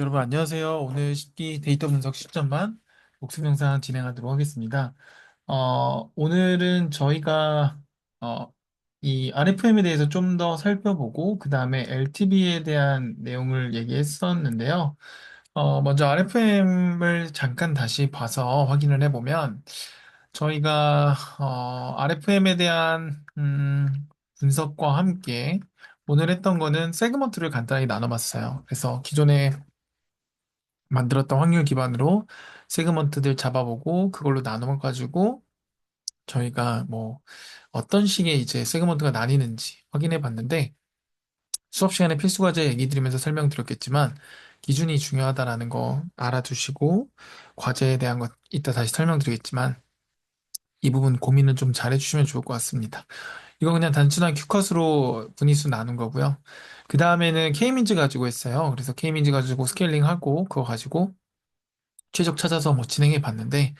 여러분 안녕하세요. 오늘 십기 데이터 분석 10점만 복습 영상 진행하도록 하겠습니다. 어, 오늘은 저희가 어, 이 RFM에 대해서 좀 더 살펴보고 그 다음에 LTV에 대한 내용을 얘기했었는데요. 어, 먼저 RFM을 잠깐 다시 봐서 확인을 해보면 저희가 어, RFM에 대한 음, 분석과 함께 오늘 했던 거는 세그먼트를 간단히 나눠봤어요. 그래서 기존에 만들었던 확률 기반으로 세그먼트들 잡아보고 그걸로 나눠가지고 저희가 뭐 어떤 식의 이제 세그먼트가 나뉘는지 확인해 봤는데 수업 시간에 필수 과제 얘기 드리면서 설명드렸겠지만 기준이 중요하다라는 거 알아두시고 과제에 대한 것 이따 다시 설명드리겠지만 이 부분 고민을 좀 잘해주시면 좋을 것 같습니다. 이거 그냥 단순한 큐컷으로 분위수 나눈 거고요. 그 다음에는 K민즈 가지고 했어요. 그래서 K민즈 가지고 스케일링하고 그거 가지고 최적 찾아서 뭐 진행해 봤는데,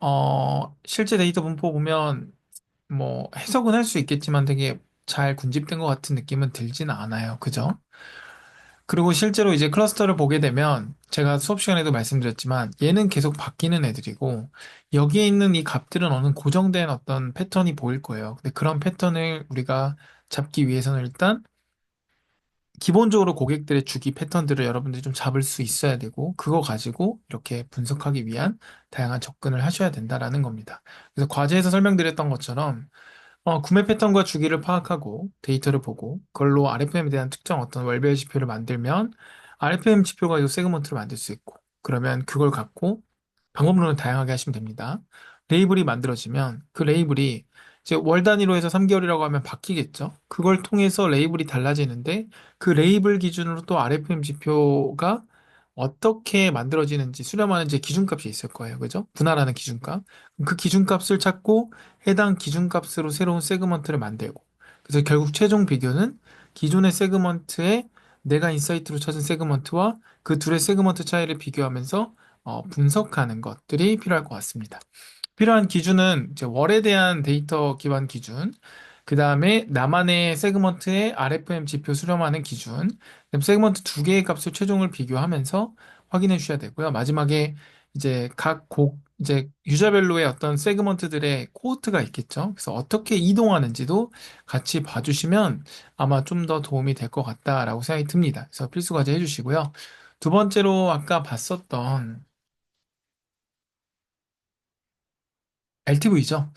어, 실제 데이터 분포 보면 뭐 해석은 할 수 있겠지만 되게 잘 군집된 것 같은 느낌은 들지는 않아요. 그죠? 그리고 실제로 이제 클러스터를 보게 되면 제가 수업 시간에도 말씀드렸지만 얘는 계속 바뀌는 애들이고 여기에 있는 이 값들은 어느 고정된 어떤 패턴이 보일 거예요. 근데 그런 패턴을 우리가 잡기 위해서는 일단 기본적으로 고객들의 주기 패턴들을 여러분들이 좀 잡을 수 있어야 되고, 그거 가지고 이렇게 분석하기 위한 다양한 접근을 하셔야 된다라는 겁니다. 그래서 과제에서 설명드렸던 것처럼, 어, 구매 패턴과 주기를 파악하고 데이터를 보고, 그걸로 RFM에 대한 특정 어떤 월별 지표를 만들면, RFM 지표가 이 세그먼트를 만들 수 있고, 그러면 그걸 갖고 방법론을 다양하게 하시면 됩니다. 레이블이 만들어지면 그 레이블이 이제 월 단위로 해서 3개월이라고 하면 바뀌겠죠. 그걸 통해서 레이블이 달라지는데 그 레이블 기준으로 또 RFM 지표가 어떻게 만들어지는지 수렴하는 제 기준값이 있을 거예요. 그죠? 분할하는 기준값. 그 기준값을 찾고 해당 기준값으로 새로운 세그먼트를 만들고. 그래서 결국 최종 비교는 기존의 세그먼트에 내가 인사이트로 찾은 세그먼트와 그 둘의 세그먼트 차이를 비교하면서 어, 분석하는 것들이 필요할 것 같습니다. 필요한 기준은 이제 월에 대한 데이터 기반 기준, 그 다음에 나만의 세그먼트의 RFM 지표 수렴하는 기준, 세그먼트 두 개의 값을 최종을 비교하면서 확인해 주셔야 되고요. 마지막에 이제 각 곡, 이제 유저별로의 어떤 세그먼트들의 코호트가 있겠죠. 그래서 어떻게 이동하는지도 같이 봐주시면 아마 좀 더 도움이 될 것 같다라고 생각이 듭니다. 그래서 필수 과제 해주시고요. 두 번째로 아까 봤었던 LTV죠.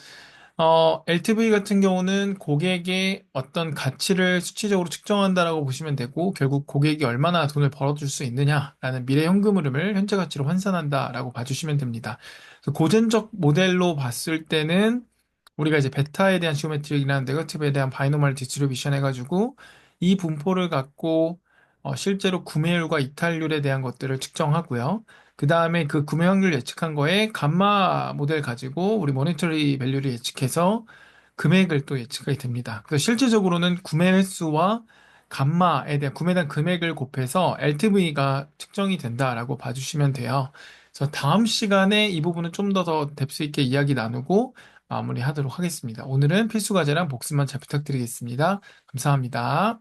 어, LTV 같은 경우는 고객의 어떤 가치를 수치적으로 측정한다라고 보시면 되고, 결국 고객이 얼마나 돈을 벌어줄 수 있느냐라는 미래 현금 흐름을 현재 가치로 환산한다라고 봐주시면 됩니다. 고전적 모델로 봤을 때는 우리가 이제 베타에 대한 지오메트릭이나 네거티브에 대한 바이노멀 디스트리뷰션 해가지고 이 분포를 갖고 어, 실제로 구매율과 이탈률에 대한 것들을 측정하고요. 그 다음에 그 구매 확률 예측한 거에 감마 모델 가지고 우리 모니터리 밸류를 예측해서 금액을 또 예측하게 됩니다. 그래서 실질적으로는 구매 횟수와 감마에 대한 구매단 금액을 곱해서 LTV가 측정이 된다라고 봐주시면 돼요. 그래서 다음 시간에 이 부분은 좀 더 더 뎁스 있게 이야기 나누고 마무리하도록 하겠습니다. 오늘은 필수 과제랑 복습만 잘 부탁드리겠습니다. 감사합니다.